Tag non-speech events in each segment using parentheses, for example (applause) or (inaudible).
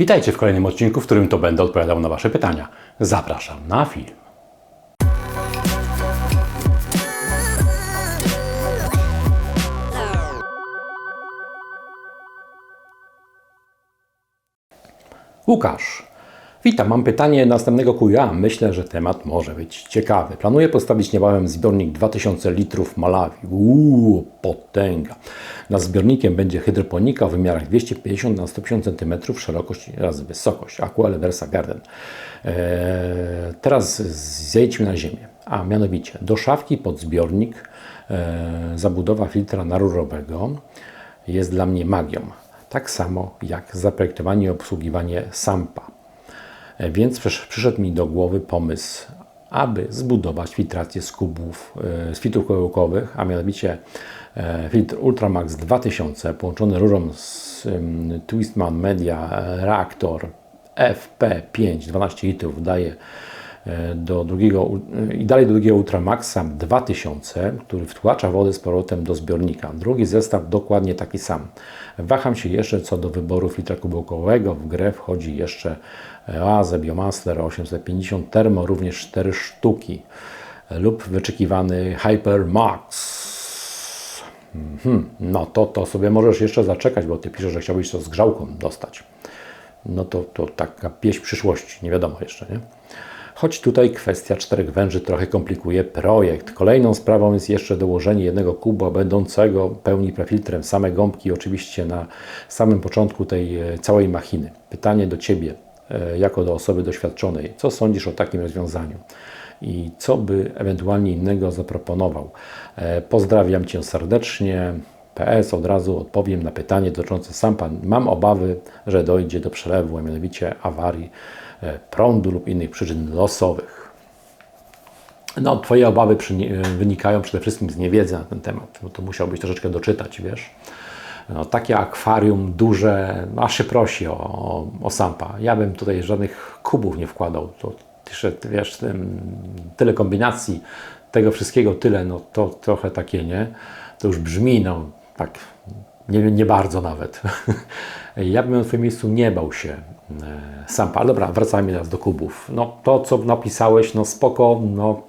Witajcie w kolejnym odcinku, w którym to będę odpowiadał na Wasze pytania. Zapraszam na film. Łukasz. Witam, mam pytanie następnego QA. Myślę, że temat może być ciekawy. Planuję postawić niebawem zbiornik 2000 litrów Malawi. Uuu, potęga. Nad zbiornikiem będzie hydroponika o wymiarach 250 na 150 cm szerokość razy wysokość. Aqua Versa Garden. Eee, teraz zejdźmy na ziemię, a mianowicie do szafki pod zbiornik eee, zabudowa filtra narurowego jest dla mnie magią. Tak samo jak zaprojektowanie i obsługiwanie SAMPA. E, Więc przysz- przyszedł mi do głowy pomysł, aby zbudować filtrację z kubów, e, z filtrów kołyłkowych, a mianowicie e, filtr Ultramax 2000 połączony rurą z Twistman Media reaktor FP5 12 litrów daje do drugiego e, i dalej do drugiego Ultramaxa 2000, który wtłacza wodę z powrotem do zbiornika. Drugi zestaw dokładnie taki sam. Waham się jeszcze co do wyboru filtra kubełkowego. W grę wchodzi jeszcze Oaze Biomaster 850 Thermo, również 4 sztuki lub wyczekiwany Hyper Max. Mhm. No to, to sobie możesz jeszcze zaczekać, bo ty piszesz, że chciałbyś to z grzałką dostać. No to, to taka pieśń przyszłości, nie wiadomo jeszcze, nie? Choć tutaj kwestia czterech węży trochę komplikuje projekt. Kolejną sprawą jest jeszcze dołożenie jednego kuba będącego pełni prefiltrem same gąbki, oczywiście na samym początku tej e, całej machiny. Pytanie do Ciebie, e, jako do osoby doświadczonej. Co sądzisz o takim rozwiązaniu? I co by ewentualnie innego zaproponował? E, Pozdrawiam Cię serdecznie. PS od razu odpowiem na pytanie dotyczące sampa. Mam obawy, że dojdzie do przelewu, a mianowicie awarii prądu lub innych przyczyn losowych. No, Twoje obawy przyni- wynikają przede wszystkim z niewiedzy na ten temat, bo to musiałbyś troszeczkę doczytać, wiesz. No, takie akwarium duże, no, aż się prosi o, o, o sampa. Ja bym tutaj żadnych kubów nie wkładał. To wiesz, tyle kombinacji, tego wszystkiego tyle, no to trochę takie, nie? To już brzmi, no tak, nie, nie bardzo nawet. (laughs) ja bym na Twoim miejscu nie bał się e, sampa. Ale dobra, wracajmy teraz do kubów. No to, co napisałeś, no spoko, no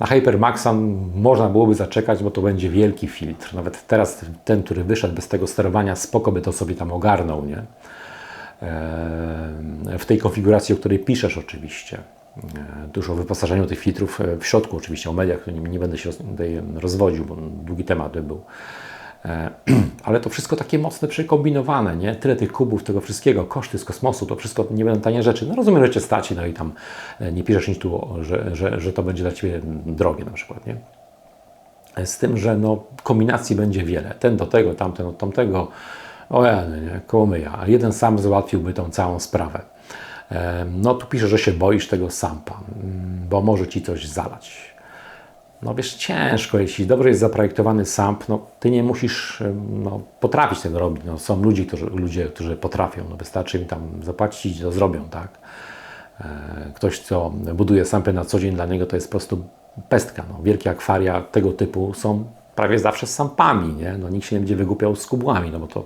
na Hypermaxa można byłoby zaczekać, bo to będzie wielki filtr. Nawet teraz ten, który wyszedł bez tego sterowania, spoko by to sobie tam ogarnął, nie? Eee, W tej konfiguracji, o której piszesz oczywiście. Eee, Dużo o wyposażeniu tych filtrów e, w środku oczywiście, o mediach, nie, będę się tutaj rozwodził, bo długi temat by był. E, (clears throat) Ale to wszystko takie mocne przekombinowane, nie? Tyle tych kubów, tego wszystkiego, koszty z kosmosu, to wszystko nie będą tanie rzeczy. No rozumiem, że Cię stać, no i tam e, nie piszesz nic tu, że, że, że to będzie dla Ciebie drogie na przykład, nie? Z tym, że no, kombinacji będzie wiele. Ten do tego, tamten od tamtego. O ja, nie, koło myja. A jeden sam załatwiłby tą całą sprawę. E, No tu pisze, że się boisz tego sampa, mm, bo może Ci coś zalać. No wiesz, ciężko, jeśli dobrze jest zaprojektowany SAMP, no ty nie musisz no, potrafić tego robić. No, są ludzie którzy, ludzie, którzy potrafią, no, wystarczy im tam zapłacić i to zrobią, tak? E, Ktoś, kto buduje sampy na co dzień, dla niego to jest po prostu pestka. No. Wielkie akwaria tego typu są prawie zawsze z sampami, nie? No, nikt się nie będzie wygłupiał z kubłami, no bo to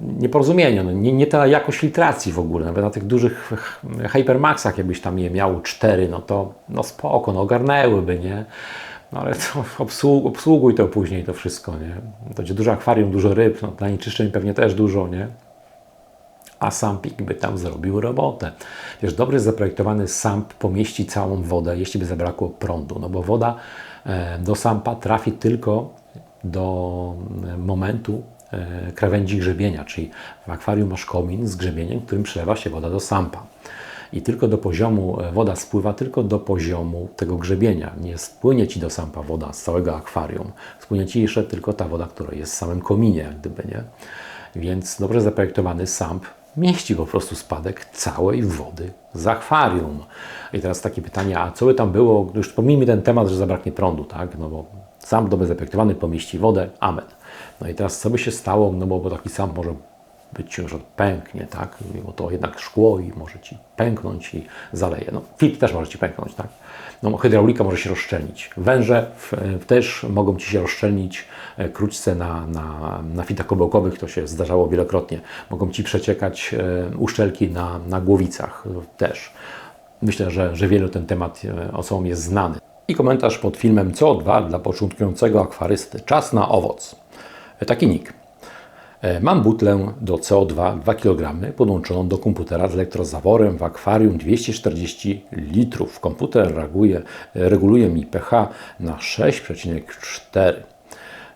nieporozumienie, no, nie, nie ta jakość filtracji w ogóle, nawet na tych dużych ch- Hypermaxach, jakbyś tam je miał cztery, no to no spoko, no ogarnęłyby, nie? No ale to (laughs) obsług, obsługuj to później, to wszystko, nie? To będzie duże akwarium, dużo ryb, no zanieczyszczeń pewnie też dużo, nie? a sampik by tam zrobił robotę. Wiesz, dobry zaprojektowany samp pomieści całą wodę, jeśli by zabrakło prądu, no bo woda e, do sampa trafi tylko do e, momentu krawędzi grzebienia, czyli w akwarium masz komin z grzebieniem, którym przelewa się woda do sampa. I tylko do poziomu, e, woda spływa tylko do poziomu tego grzebienia. Nie spłynie Ci do sampa woda z całego akwarium. Spłynie Ci jeszcze tylko ta woda, która jest w samym kominie, jak gdyby, nie? Więc dobrze zaprojektowany SAMP mieści po prostu spadek całej wody z akwarium. I teraz takie pytanie, a co by tam było, już pomijmy ten temat, że zabraknie prądu, tak? No bo SAMP dobrze zaprojektowany pomieści wodę, amen. No i teraz co by się stało, no bo, bo taki SAMP może być, że pęknie, tak? Bo to jednak szkło i może ci pęknąć i zaleje. No, filtr też może ci pęknąć, tak? No, hydraulika może się rozszczelnić. Węże w, też mogą ci się rozszczelnić e, krótce na, na, na fitach kobełkowych, to się zdarzało wielokrotnie. Mogą ci przeciekać e, uszczelki na, na głowicach też. Myślę, że, że wielu ten temat e, osobom jest znany. I komentarz pod filmem CO2 dla początkującego akwarysty. Czas na owoc. Taki nick. E, Mam butlę do CO2 2 kg podłączoną do komputera z elektrozaworem w akwarium 240 litrów. Komputer reaguje, reguluje mi pH na 6,4.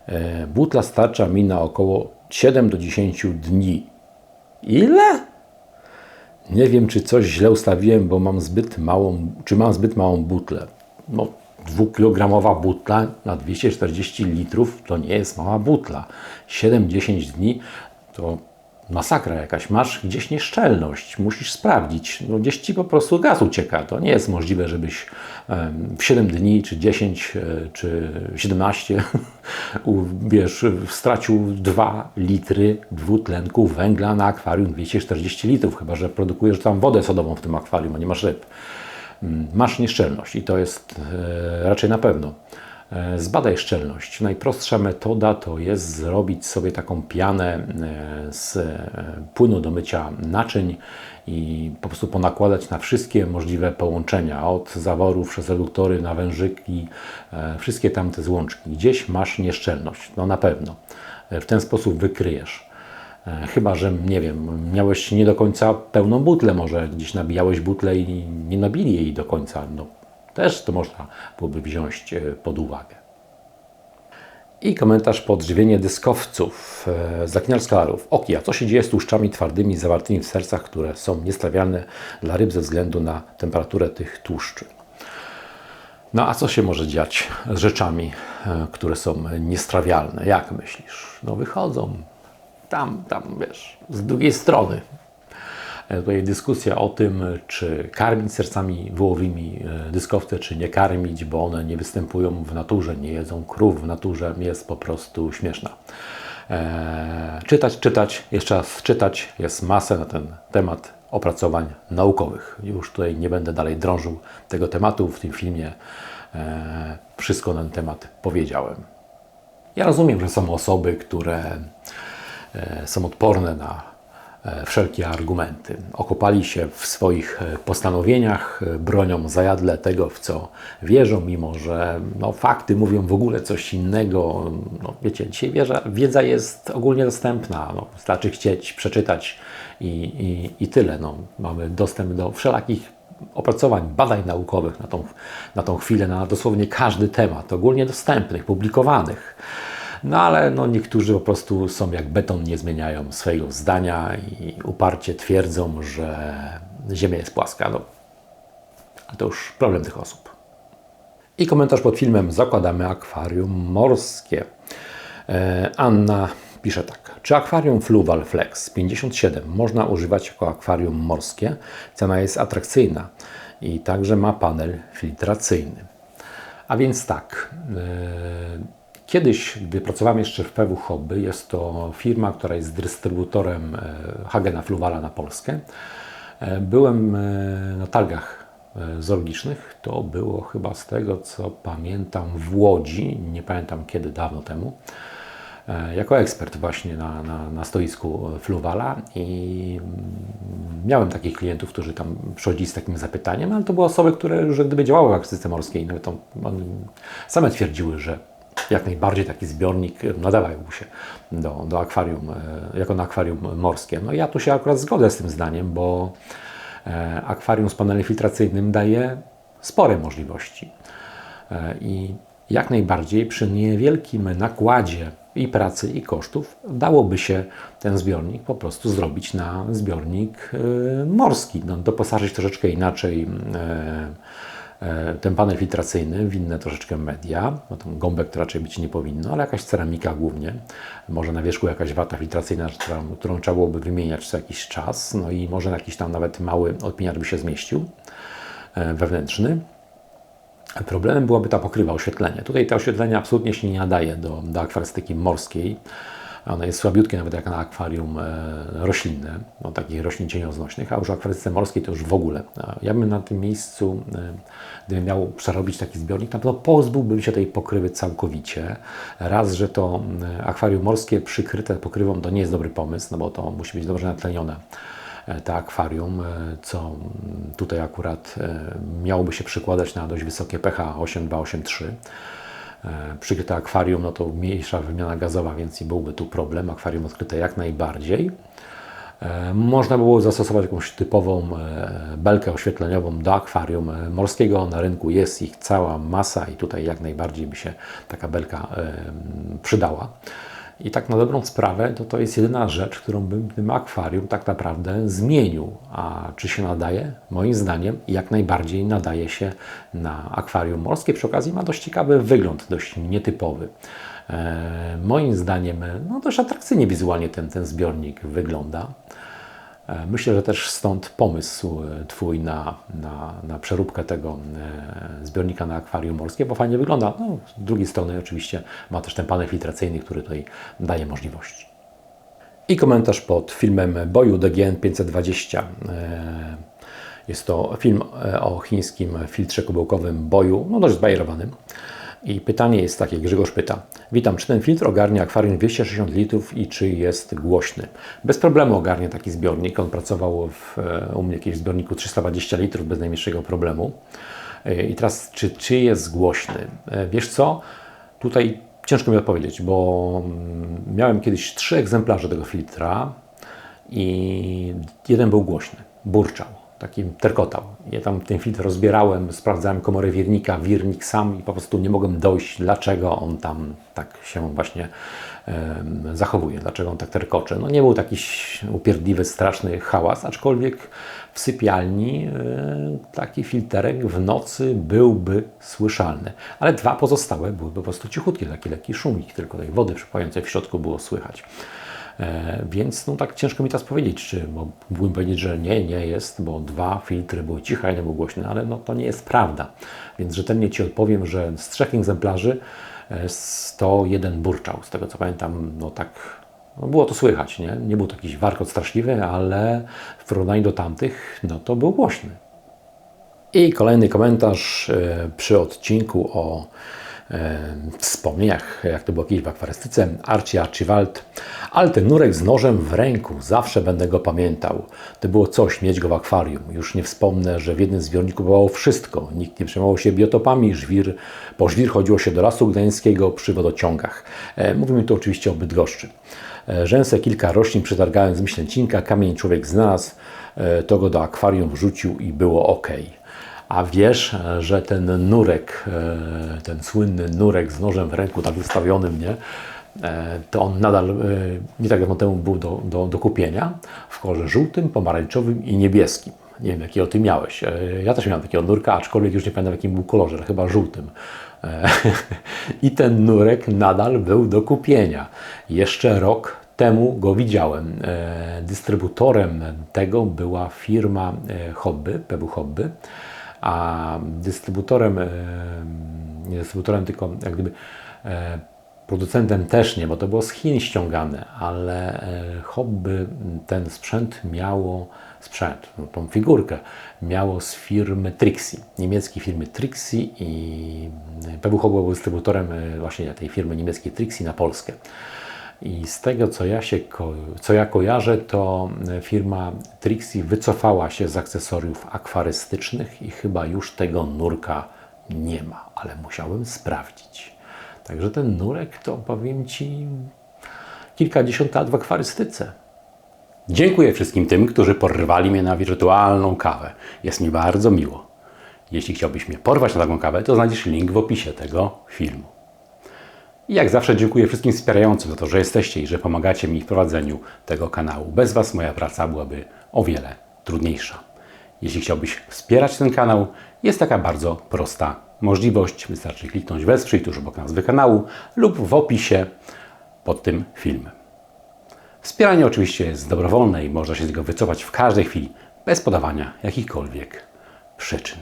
E, Butla starcza mi na około 7 do 10 dni. Ile? Nie wiem, czy coś źle ustawiłem, bo mam zbyt małą, czy mam zbyt małą butlę. No, dwukilogramowa butla na 240 litrów to nie jest mała butla. 7-10 dni to masakra jakaś. Masz gdzieś nieszczelność, musisz sprawdzić. No, gdzieś ci po prostu gaz ucieka. To nie jest możliwe, żebyś w 7 dni, czy 10, e, czy 17 (laughs) u- wiesz, stracił 2 litry dwutlenku węgla na akwarium 240 litrów, chyba że produkujesz tam wodę sodową w tym akwarium, a nie masz ryb masz nieszczelność i to jest e, raczej na pewno. E, Zbadaj szczelność. Najprostsza metoda to jest zrobić sobie taką pianę e, z płynu do mycia naczyń i po prostu ponakładać na wszystkie możliwe połączenia, od zaworów przez reduktory na wężyki, wszystkie tamte złączki. Gdzieś masz nieszczelność, no na pewno. W ten sposób wykryjesz. E, Chyba, że nie wiem, miałeś nie do końca pełną butlę, może gdzieś nabijałeś butlę i nie nabili jej do końca. No, też to można byłoby wziąć e, pod uwagę. I komentarz pod żywienie dyskowców. E, Zakiniar skalarów. Oki, a co się dzieje z tłuszczami twardymi zawartymi w sercach, które są niestrawialne dla ryb ze względu na temperaturę tych tłuszczy? No a co się może dziać z rzeczami, e, które są niestrawialne? Jak myślisz? No wychodzą tam, tam, wiesz, z drugiej strony. E, Tutaj dyskusja o tym, czy karmić sercami wołowymi e, dyskowce, czy nie karmić, bo one nie występują w naturze, nie jedzą krów w naturze, jest po prostu śmieszna. Eee, czytać, czytać, jeszcze raz czytać, jest masę na ten temat opracowań naukowych. Już tutaj nie będę dalej drążył tego tematu, w tym filmie e, wszystko na ten temat powiedziałem. Ja rozumiem, że są osoby, które są odporne na e, wszelkie argumenty. Okopali się w swoich e, postanowieniach, e, bronią zajadle tego, w co wierzą, mimo że no, fakty mówią w ogóle coś innego. No, wiecie, dzisiaj wiedza jest ogólnie dostępna. No, wystarczy chcieć, przeczytać i, i, i tyle. No, mamy dostęp do wszelakich opracowań, badań naukowych na tą, na tą chwilę, na dosłownie każdy temat, ogólnie dostępnych, publikowanych. No ale no, niektórzy po prostu są jak beton, nie zmieniają swojego zdania i uparcie twierdzą, że Ziemia jest płaska. No, ale to już problem tych osób. I komentarz pod filmem Zakładamy akwarium morskie. E, Anna pisze tak. Czy akwarium Fluval Flex 57 można używać jako akwarium morskie? Cena jest atrakcyjna i także ma panel filtracyjny. A więc tak. Kiedyś, gdy pracowałem jeszcze w PW Hobby, jest to firma, która jest dystrybutorem e, Hagena Fluvala na Polskę. E, Byłem e, na targach zoologicznych. To było chyba z tego, co pamiętam, w Łodzi. Nie pamiętam kiedy, dawno temu. Jako ekspert właśnie na, na, na stoisku Fluvala i mm, miałem takich klientów, którzy tam przychodzili z takim zapytaniem, ale to były osoby, które już gdyby działały w akcyjce morskiej. Nawet to, one same twierdziły, że jak najbardziej taki zbiornik nadawał się do, do akwarium, e, jako na akwarium morskie. No ja tu się akurat zgodzę z tym zdaniem, bo e, akwarium z panelem filtracyjnym daje spore możliwości. E, I jak najbardziej przy niewielkim nakładzie i pracy, i kosztów dałoby się ten zbiornik po prostu zrobić na zbiornik e, morski. No, doposażyć troszeczkę inaczej e, e, ten panel filtracyjny w inne troszeczkę media, no tam gąbek to raczej być nie powinno, ale jakaś ceramika głównie, może na wierzchu jakaś wata filtracyjna, którą, którą trzeba byłoby wymieniać co jakiś czas, no i może jakiś tam nawet mały odpiniacz by się zmieścił e, wewnętrzny. Problemem byłaby ta pokrywa, oświetlenie. Tutaj to oświetlenie absolutnie się nie nadaje do, do akwarystyki morskiej. Ono jest słabiutkie nawet jak na akwarium e, roślinne, no, takich roślin cienioznośnych, a już akwarystyce morskiej to już w ogóle. Ja bym na tym miejscu, e, gdybym miał przerobić taki zbiornik, na pewno pozbyłbym się tej pokrywy całkowicie. Raz, że to e, akwarium morskie przykryte pokrywą to nie jest dobry pomysł, no bo to musi być dobrze natlenione to akwarium, co mm, tutaj akurat miałoby się przykładać na dość wysokie pH 8283. E, Przykryte akwarium, no to mniejsza wymiana gazowa, więc i byłby tu problem. Akwarium odkryte jak najbardziej. E, Można było zastosować jakąś typową e, belkę oświetleniową do akwarium e, morskiego. Na rynku jest ich cała masa i tutaj jak najbardziej by się taka belka e, przydała. I tak na dobrą sprawę, to to jest jedyna rzecz, którą bym w tym akwarium tak naprawdę zmienił. A czy się nadaje? Moim zdaniem jak najbardziej nadaje się na akwarium morskie. Przy okazji ma dość ciekawy wygląd, dość nietypowy. E, moim zdaniem no, dość atrakcyjnie wizualnie ten, ten zbiornik wygląda. E, Myślę, że też stąd pomysł e, Twój na, na, na przeróbkę tego e, zbiornika na akwarium morskie, bo fajnie wygląda. No, z drugiej strony oczywiście ma też ten panel filtracyjny, który tutaj daje możliwości. I komentarz pod filmem boju DGN 520. E, Jest to film o chińskim filtrze kubełkowym boju, no dość zbajerowanym. I pytanie jest takie, Grzegorz pyta. Witam, czy ten filtr ogarnia akwarium 260 litrów i czy jest głośny? Bez problemu ogarnia taki zbiornik. On pracował w, e, u mnie w zbiorniku 320 litrów bez najmniejszego problemu. E, I teraz, czy, czy jest głośny? E, Wiesz co? Tutaj ciężko mi odpowiedzieć, bo mm, miałem kiedyś trzy egzemplarze tego filtra i jeden był głośny, burczał, taki terkotał. Ja tam ten filtr rozbierałem, sprawdzałem komorę wirnika, wirnik sam i po prostu nie mogłem dojść, dlaczego on tam tak się właśnie zachowuje, dlaczego on tak terkocze. No nie był taki upierdliwy, straszny hałas, aczkolwiek w sypialni e, taki filterek w nocy byłby słyszalny. Ale dwa pozostałe byłyby po prostu cichutkie, taki lekki szumik, tylko tej wody przypływającej w środku było słychać. E, Więc no tak ciężko mi teraz powiedzieć, czy mógłbym powiedzieć, że nie, nie jest, bo dwa filtry były ciche, jeden był głośny, ale no to nie jest prawda. Więc rzetelnie Ci odpowiem, że z trzech egzemplarzy e, 101 burczał. Z tego co pamiętam, no tak no było to słychać, nie? Nie był to jakiś warkot straszliwy, ale w porównaniu do tamtych, no to był głośny. I kolejny komentarz e, przy odcinku o e, wspomnieniach, jak to było kiedyś w akwarystyce. Archie Archibald. Ale ten nurek z nożem w ręku, zawsze będę go pamiętał. To było coś mieć go w akwarium. Już nie wspomnę, że w jednym zbiorniku było wszystko. Nikt nie przejmował się biotopami, żwir. Po żwir chodziło się do Lasu Gdańskiego przy wodociągach. E, Mówimy tu oczywiście o Bydgoszczy. E, Rzęsę kilka roślin przetargałem z myślęcinka, kamień człowiek znalazł, e, to go do akwarium wrzucił i było ok. A wiesz, że ten nurek, e, ten słynny nurek z nożem w ręku, tak wystawionym, nie? E, to on nadal e, nie tak dawno temu był do, do, do kupienia w kolorze żółtym, pomarańczowym i niebieskim. Nie wiem, jaki o tym miałeś. Ja też miałem takiego nurka, aczkolwiek już nie pamiętam, w jakim był kolorze, chyba żółtym. (laughs) I ten nurek nadal był do kupienia. Jeszcze rok temu go widziałem. Dystrybutorem tego była firma Hobby, PW Hobby, a dystrybutorem, e, nie dystrybutorem, tylko jak gdyby e, producentem też nie, bo to było z Chin ściągane, ale e, Hobby ten sprzęt miało, sprzęt, no, tą figurkę miało z firmy Trixie, niemieckiej firmy Trixie i PW Hobby był dystrybutorem właśnie tej firmy niemieckiej Trixie na Polskę. I z tego, co ja, się, co ja kojarzę, to e, firma Trixie wycofała się z akcesoriów akwarystycznych i chyba już tego nurka nie ma, ale musiałem sprawdzić. Także ten nurek to powiem Ci kilkadziesiąt lat w akwarystyce. Dziękuję wszystkim tym, którzy porwali mnie na wirtualną kawę. Jest mi bardzo miło. Jeśli chciałbyś mnie porwać na taką kawę, to znajdziesz link w opisie tego filmu. I jak zawsze dziękuję wszystkim wspierającym za to, że jesteście i że pomagacie mi w prowadzeniu tego kanału. Bez Was moja praca byłaby o wiele trudniejsza. Jeśli chciałbyś wspierać ten kanał, jest taka bardzo prosta możliwość. Wystarczy kliknąć wesprzyj tuż obok nazwy kanału lub w opisie pod tym filmem. Wspieranie oczywiście jest dobrowolne i można się z niego wycofać w każdej chwili, bez podawania jakichkolwiek przyczyn.